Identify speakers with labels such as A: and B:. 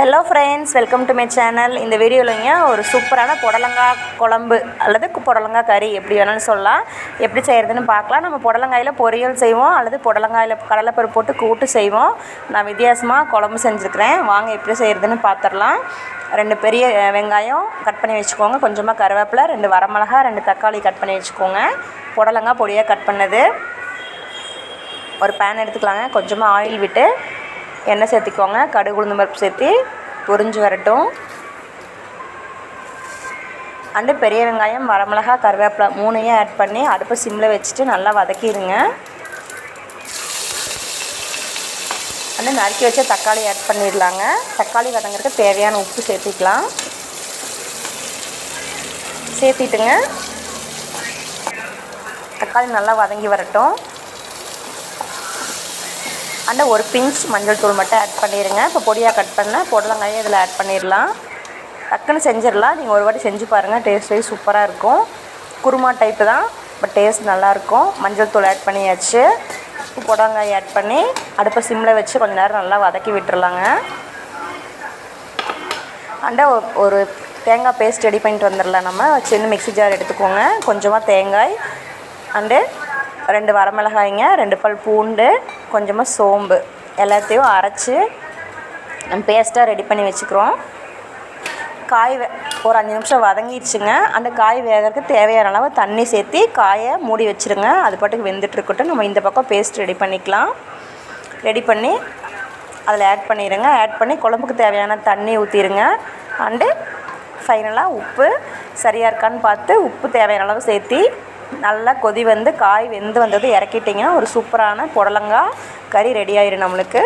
A: Hello friends welcome to my channel இந்த வீடியோவிலங்க ஒரு சூப்பரான புடலங்காய் குழம்பு அல்லது புடலங்காய் கறி எப்படி வேணாலும் சொல்லலாம். எப்படி செய்கிறதுன்னு பார்க்கலாம். நம்ம புடலங்காயில் பொரியல் செய்வோம். அல்லது புடலங்காயில் கடலைப்பருப்பு போட்டு கூட்டு செய்வோம். நான் வித்தியாசமாக குழம்பு செஞ்சுருக்கிறேன். வாங்க எப்படி செய்கிறதுன்னு பார்த்துடலாம் ரெண்டு பெரிய வெங்காயம் கட் பண்ணி வச்சுக்கோங்க. கொஞ்சமாக கருவேப்பிலை ரெண்டு வரமிளகா ரெண்டு தக்காளி கட் பண்ணி வச்சுக்கோங்க. புடலங்காய் பொடியாக கட் பண்ணது. ஒரு பேன் எடுத்துக்கலாங்க. கொஞ்சமாக ஆயில் விட்டு எண்ணெய் சேர்த்திக்கோங்க. கடுகு உளுந்து பருப்பு சேர்த்து பொரிஞ்சு வரட்டும். அண்டு பெரிய வெங்காயம் வரமிளகா கருவேப்பிலை மூணையும் ஆட் பண்ணி அடுப்பை சிம்மில் வச்சுட்டு நல்லா வதக்கிடுங்க. அண்டு நறுக்கி வச்ச தக்காளி ஆட் பண்ணிடலாங்க. தக்காளி வதங்குறதுக்கு தேவையான உப்பு சேர்த்திக்கலாம். சேர்த்திட்டுங்க. தக்காளி நல்லா வதங்கி வரட்டும். அண்ட் ஒரு பிஞ்ச் மஞ்சள் தூள் மட்டும் ஆட் பண்ணிடுங்க இப்போ பொடியாக கட் பண்ண புடலங்காயும் இதில் ஆட் பண்ணிடலாம் டக்குன்னு செஞ்சிடலாம் நீங்கள் ஒரு வாட்டி செஞ்சு பாருங்கள் டேஸ்ட் சூப்பராக இருக்கும். குருமா டைப்பு தான். பட் டேஸ்ட் நல்லாயிருக்கும் மஞ்சள் தூள் ஆட் பண்ணியாச்சு. இப்போ புடலங்காய் ஆட் பண்ணி அடுப்பை சிம்மில் வச்சு கொஞ்ச நேரம் நல்லா வதக்கி விட்டுறலாங்க அண்டா ஒரு தேங்காய் பேஸ்ட் ரெடி பண்ணிட்டு வந்துடலாம் நம்ம. சின்ன மிக்ஸி ஜார் எடுத்துக்கோங்க. கொஞ்சமாக தேங்காய். அண்டு ரெண்டு வரமிளகாய்ங்க ரெண்டு பல் பூண்டு கொஞ்சமாக சோம்பு. எல்லாத்தையும் அரைச்சி நம்ம பேஸ்ட்டாக ரெடி பண்ணி வச்சுக்கிறோம். காய் வே ஒரு அஞ்சு நிமிஷம் வதங்கிடுச்சுங்க. அந்த காய் வேகிறதுக்கு தேவையான அளவு தண்ணி சேர்த்தி காயை மூடி வச்சுருங்க. அது பாட்டுக்கு வெந்துட்டு இருக்கட்டும். நம்ம இந்த பக்கம் பேஸ்ட் ரெடி பண்ணிக்கலாம். ரெடி பண்ணி அதில் ஆட் பண்ணிடுங்க ஆட் பண்ணி குழம்புக்கு தேவையான தண்ணி ஊற்றிடுங்க அண்டு ஃபைனலாக உப்பு சரியாக இருக்கான்னு பார்த்து உப்பு தேவையான அளவு சேர்த்தி நல்லா கொதி வந்து காய் வெந்து வந்தது இறக்கிட்டிங்கன்னா ஒரு சூப்பரான புடலங்காய் கறி ரெடி ஆயிடும் நம்மளுக்கு.